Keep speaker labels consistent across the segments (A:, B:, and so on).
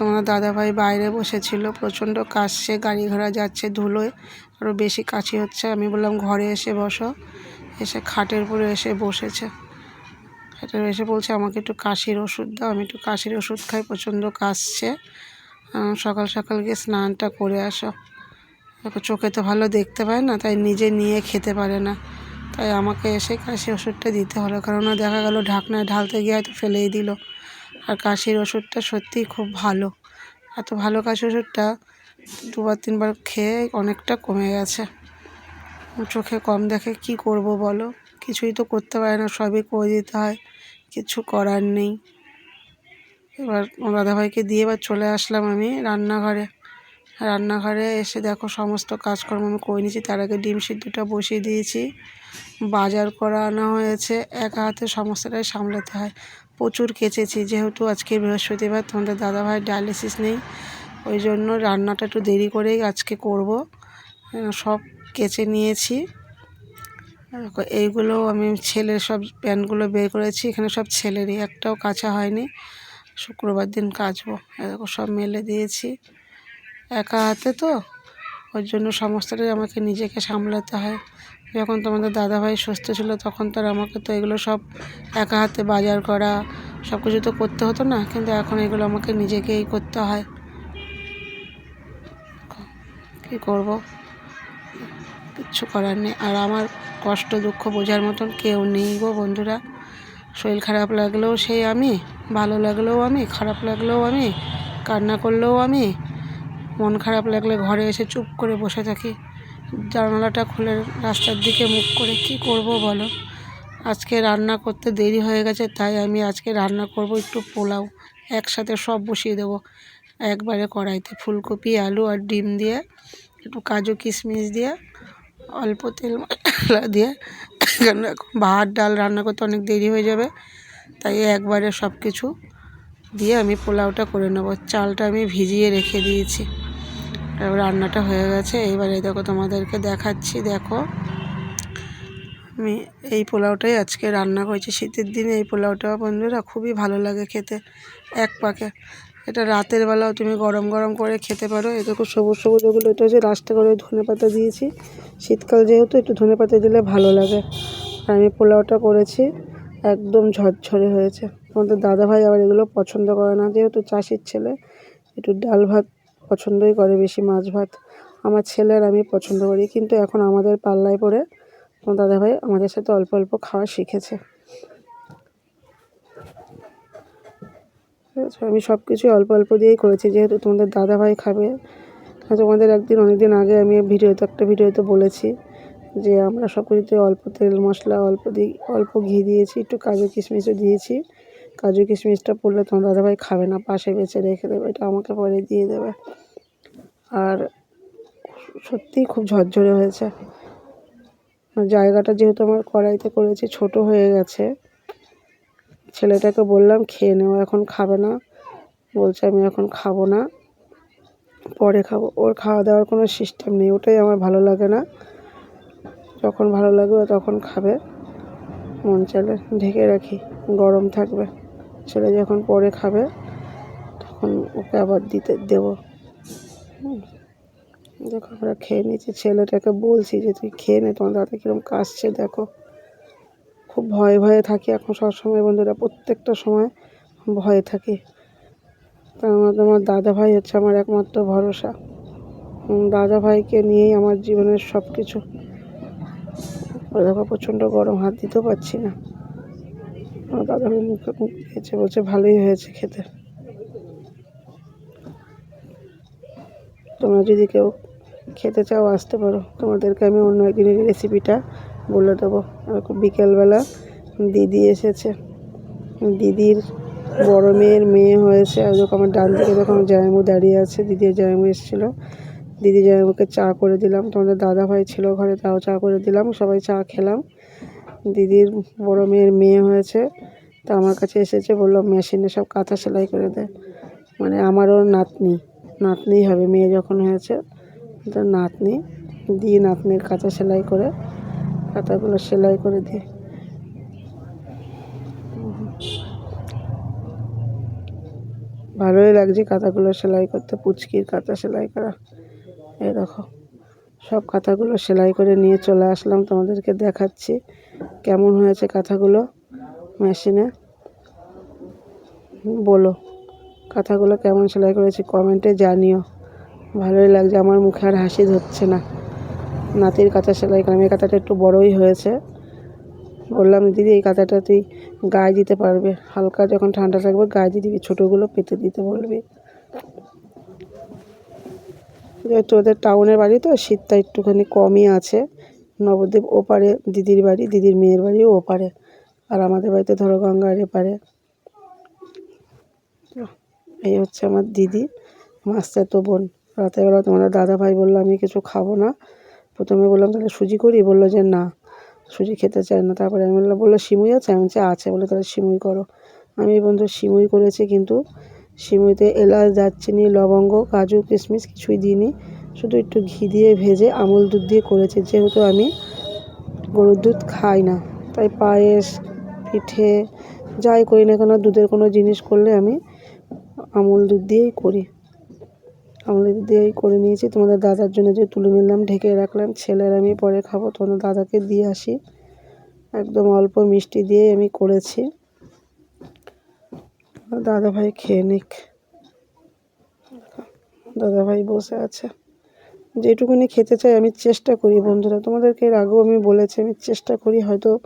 A: তোমাদের দাদাভাই বাইরে বসেছিল। প্রচণ্ড কাশছে, গাড়ি ঘোড়া যাচ্ছে, ধুলোয় আরও বেশি কাশি হচ্ছে। আমি বললাম, ঘরে এসে বসো। এসে খাটের উপরে এসে বসেছে। খাটের এসে বলছে, আমাকে একটু কাশির ওষুধ দাও। আমি একটু কাশির ওষুধ খাই, প্রচণ্ড কাশছে। সকাল সকাল গিয়ে স্নানটা করে আসো। চোখে তো ভালো দেখতে পায় না, তাই নিজে নিয়ে খেতে পারে না। তাই আমাকে এসে কাশি ওষুধটা দিতে হলো। কারণ দেখা গেল, ঢাকনায় ঢালতে গিয়ে হয়তো ফেলেই দিল। আর কাশির ওষুধটা সত্যিই খুব ভালো। এত ভালো কাশি ওষুধটা দুবার, তিনবার খেয়ে অনেকটা কমে গেছে। চোখে কম দেখে কি করব বলো? কিছুই তো করতে পারে না, সবই করে দিতে হয়। কিছু করার নেই। এবার দাদাভাইকে দিয়ে এবার চলে আসলাম আমি রান্নাঘরে। রান্নাঘরে এসে দেখো সমস্ত কাজকর্ম আমি করে নিয়েছি। তার আগে ডিম সিদ্ধটা বসিয়ে দিয়েছি। বাজার করা আনা হয়েছে। একা হাতে সমস্তটাই সামলাতে হয়। প্রচুর কেচেছি যেহেতু আজকে বৃহস্পতিবার, তোমাদের দাদাভাই ডায়ালিসিস নেই। ওই জন্য রান্নাটা একটু দেরি করেই আজকে করব। সব কেচে নিয়েছি। এইগুলো আমি ছেলের সব প্যান্টগুলো বের করেছি, এখানে সব ছেলেরই, একটাও কাঁচা হয়নি। শুক্রবার দিন কাচবো। এরকম সব মেলে দিয়েছি। একা হাতে তো, ওই জন্য সমস্তটাই আমাকে নিজেকে সামলাতে হয়। যখন তোমাদের দাদাভাই সুস্থ ছিল, তখন তো আর আমাকে তো এগুলো সব একা হাতে বাজার করা, সব কিছু তো করতে হতো না। কিন্তু এখন এগুলো আমাকে নিজেকেই করতে হয়। কী করব? কিচ্ছু করার নেই। আর আমার কষ্ট, দুঃখ বোঝার মতন কেউ নেই গো বন্ধুরা। শরীর খারাপ লাগলেও সেই আমি, ভালো লাগলেও আমি, খারাপ লাগলেও আমি, কান্না করলেও আমি, মন খারাপ লাগলে ঘরে এসে চুপ করে বসে থাকি। জানালাটা খুলে রাস্তার দিকে মুখ করে, কি করব বলো? আজকে রান্না করতে দেরি হয়ে গেছে, তাই আমি আজকে রান্না করব একটু পোলাও। একসাথে সব বসিয়ে দেবো। একবারে কড়াইতে ফুলকপি, আলু আর ডিম দিয়ে, একটু কাজু কিশমিশ দিয়ে, অল্প তেল মশলা দিয়ে ভাত, ডাল রান্না করতে অনেক দেরি হয়ে যাবে, তাই একবারে সব কিছু দিয়ে আমি পোলাওটা করে নেব। চালটা আমি ভিজিয়ে রেখে দিয়েছি। রান্নাটা হয়ে গেছে। এবারে দেখো তোমাদেরকে দেখাচ্ছি, দেখো। আমি এই পোলাওটাই আজকে রান্না করেছি। শীতের দিনে এই পোলাওটা, বন্ধুরা, খুবই ভালো লাগে খেতে, এক পাকে। এটা রাতের বেলাও তুমি গরম গরম করে খেতে পারো। এ দেখো সবুজ সবুজ ওগুলো এটা হচ্ছে রাস্তা করে ধনে পাতা দিয়েছি। শীতকাল যেহেতু, একটু ধনে পাতা দিলে ভালো লাগে। আর আমি পোলাওটা করেছি, একদম ঝরঝরে হয়েছে। আমাদের দাদাভাই আবার এগুলো পছন্দ করে না। যেহেতু চাষির ছেলে, একটু ডাল ভাত পছন্দই করে বেশি মাছ ভাত। আমার ছেলে আর আমি পছন্দ করি, কিন্তু এখন আমাদের পাল্লায় পড়ে আমার দাদাভাই আমাদের সাথে অল্প অল্প খাওয়া শিখেছে? আমি সব কিছুই অল্প অল্প দিয়েই করেছি, যেহেতু তোমাদের দাদাভাই খাবে। তোমাদের একদিন অনেক দিন আগে আমি ভিডিওতে একটা ভিডিওতে বলেছি যে আমরা সব কিছুতে অল্প তেল মশলা, অল্প দিই অল্প ঘি দিয়েছি, একটু কাজু কিশমিশও দিয়েছি। কাজু কিশমিশটা পড়লে তোমার দাদাভাই খাবে না, পাশে বেছে রেখে দেবে, এটা আমাকে পরে দিয়ে দেবে। আর সত্যিই খুব ঝরঝরে হয়েছে। জায়গাটা যেহেতু আমার কড়াইতে করেছি, ছোট হয়ে গেছে। ছেলেটাকে বললাম, খেয়ে নেও, এখন খাবে না। বলছে, আমি এখন খাব না, পরে খাব। ওর খাওয়া দাওয়ার কোনো সিস্টেম নেই, ওটাই আমার ভালো লাগে না। যখন ভালো লাগবে তখন খাবে, মন চাইলে ঢেকে রাখি, গরম থাকবে। ছেলে যখন পরে খাবে, তখন ওকে আবার দিতে, দেবো। দেখো আমরা খেয়ে নিচ্ছি ছেলেটাকে বলছি যে, তুই খেয়ে নে, তোমার দাদা কীরকম কাশছে, দেখো। খুব ভয়ে ভয়ে থাকি এখন সবসময় বন্ধুরা, প্রত্যেকটা সময় ভয়ে থাকি। তা আমার আমার দাদা ভাই হচ্ছে আমার একমাত্র ভরসা। দাদা ভাইকে নিয়েই আমার জীবনের সব কিছু দেখো প্রচণ্ড গরম, হাত দিতেও পারছি না। আমার দাদা মুখে দিয়েছে বলছে ভালোই হয়েছে খেতে। তোমরা যদি কেউ খেতে চাও, আসতে পারো। তোমাদেরকে আমি অন্য একদিনের রেসিপিটা বলে দেবো। বিকেলবেলা দিদি এসেছে। দিদির বড় মেয়ের মেয়ে হয়েছে, আর দেখো আমার ডান দিকে আমার জায়মু দাঁড়িয়ে আছে। দিদি আর জায়মু এসেছিল। দিদি জায়মুকে চা করে দিলাম। তোমাদের দাদা ভাই ছিল ঘরে, তাও চা করে দিলাম। সবাই চা খেলাম। দিদির বড় মেয়ের মেয়ে হয়েছে, তো আমার কাছে এসেছে, বলল, মেশিনে সব কাঁথা সেলাই করে দেয় মানে আমারও নাতনি নাতনি হবে, মেয়ে যখন হয়েছে, তো নাতনি, দিয়ে নাতনির কাঁথা সেলাই করে, কাঁথাগুলো সেলাই করে দিই ভালোই লাগছে কাঁথাগুলো সেলাই করতে, পুচকির কাঁথা সেলাই করা। এই দেখো। সব কাঁথাগুলো সেলাই করে নিয়ে চলে আসলাম, তোমাদেরকে দেখাচ্ছি কেমন হয়েছে কাঁথাগুলো মেশিনে। বলো, কাঁথাগুলো কেমন সেলাই করেছি কমেন্টে জানিও। ভালোই লাগছে, আমার মুখে আর হাসি ধরছে না। নাতির কাঁথা সেলাই করলাম এই কাঁথাটা একটু বড়ই হয়েছে। বললাম, দিদি, এই কাঁথাটা তুই গায়ে দিতে পারবে, হালকা যখন ঠান্ডা থাকবে গায়ে দিয়ে দিবি, ছোটোগুলো পেতে দিতে বলবি। যেহেতু ওদের টাউনের বাড়ি তো, শীতটা একটুখানি কমই আছে। নবদ্বীপ ওপারে দিদির বাড়ি, দিদির মেয়ের বাড়িও ওপারে। আর আমাদের বাড়িতে ধরো গঙ্গার এপারে। এই হচ্ছে আমার দিদি মাস্টার তো বোন। রাতের বেলা তোমাদের দাদা ভাই বলল, আমি কিছু খাব না। প্রথমে বললাম, তাহলে সুজি করি? বলল যে, না। সুজি খেতে চায় না। তারপরে আমি বললাম, বলল সিমুই আছে? আমি বলছি আছে বলে তাহলে সিমুই করো। আমি বন্ধু সিমুই করেছি কিন্তু সিমুইতে এলাচ, দারচিনি, লবঙ্গ, কাজু, কিশমিশ কিছুই দিইনি। শুধু একটু ঘি দিয়ে ভেজে আমুল দুধ দিয়ে করেছি। যেহেতু আমি গরুর দুধ খাই না, তাই পায়েস, পিঠে, যাই করি না কেন, দুধের কোনো জিনিস করলে আমি আমুল দুধ দিয়েই করি। আমুল দুধ দিয়েই করে নিয়েছি। তোমাদের দাদার জন্য যে তুলে নিলাম, ঢেকে রাখলাম, ছেলের আমি পরে খাব, তোমাদের দাদাকে দিয়ে আসি। একদম অল্প মিষ্টি দিয়েই আমি করেছি। দাদা ভাই খেয়ে নিক। দাদা ভাই বসে আছে। যেটুকুনি খেতে চাই আমি চেষ্টা করি বন্ধুরা। তোমাদেরকে এর আগেও আমি বলেছি, আমি চেষ্টা করি, হয়তো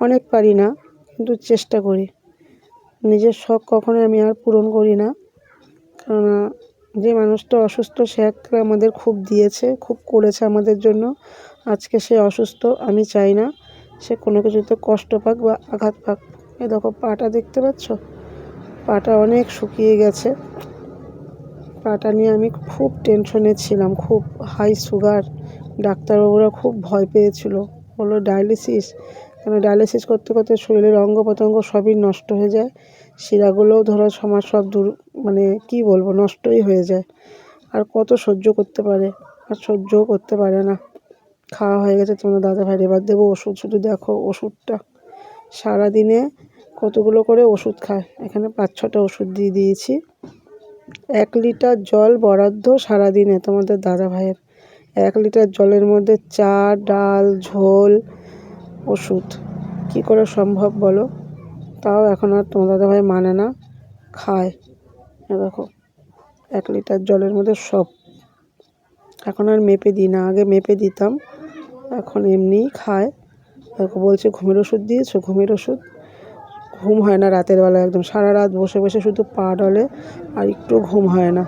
A: অনেক পারি না, কিন্তু চেষ্টা করি। নিজের শখ কখনোই আমি আর পূরণ করি না। কেননা যে মানুষটা অসুস্থ, সে একটা আমাদের খুব দিয়েছে, খুব করেছে আমাদের জন্য। আজকে সে অসুস্থ, আমি চাই না। সে কোনো কিছুতে কষ্ট পাক বা আঘাত পাক। এ দেখো পাটা দেখতে পাচ্ছ? পাটা অনেক শুকিয়ে গেছে। পাটা নিয়ে আমি খুব টেনশনে ছিলাম, খুব হাই সুগার ডাক্তারবাবুরা খুব ভয় পেয়েছিল। বলল, ডায়ালিসিস? কেন, ডায়ালিসিস করতে করতে শরীরের অঙ্গ প্রত্যঙ্গ সবই নষ্ট হয়ে যায়, শিরাগুলোও ধরো সমাজ সব দূর মানে কি বলব, নষ্টই হয়ে যায়। আর কত সহ্য করতে পারে? আর সহ্যও করতে পারে না। খাওয়া হয়ে গেছে তোমার দাদা ভাই এবার দেবো ওষুধ, শুধু দেখো ওষুধটা। সারাদিনে কতগুলো করে ওষুধ খায়? এখানে পাঁচ, ছটা ওষুধ দিয়ে দিয়েছি। এক লিটার জল বরাদ্দ সারাদিনে তোমাদের দাদা ভাইয়ের। এক লিটার জলের মধ্যে চা, ডাল, ঝোল, ওষুধ। কী করে সম্ভব বলো? তাও এখন আর তোমার দাদাভাই মানে না, খায়। দেখো, এক লিটার জলের মধ্যে সব। এখন আর মেপে দিই না, আগে মেপে দিতাম। এখন এমনিই খায়। দেখো বলছে ঘুমের ওষুধ দিয়েছ, ঘুমের ওষুধ। ঘুম হয় না রাতের বেলা, একদম সারা রাত বসে বসে শুধু পা ডলে আর একটু ঘুম হয় না।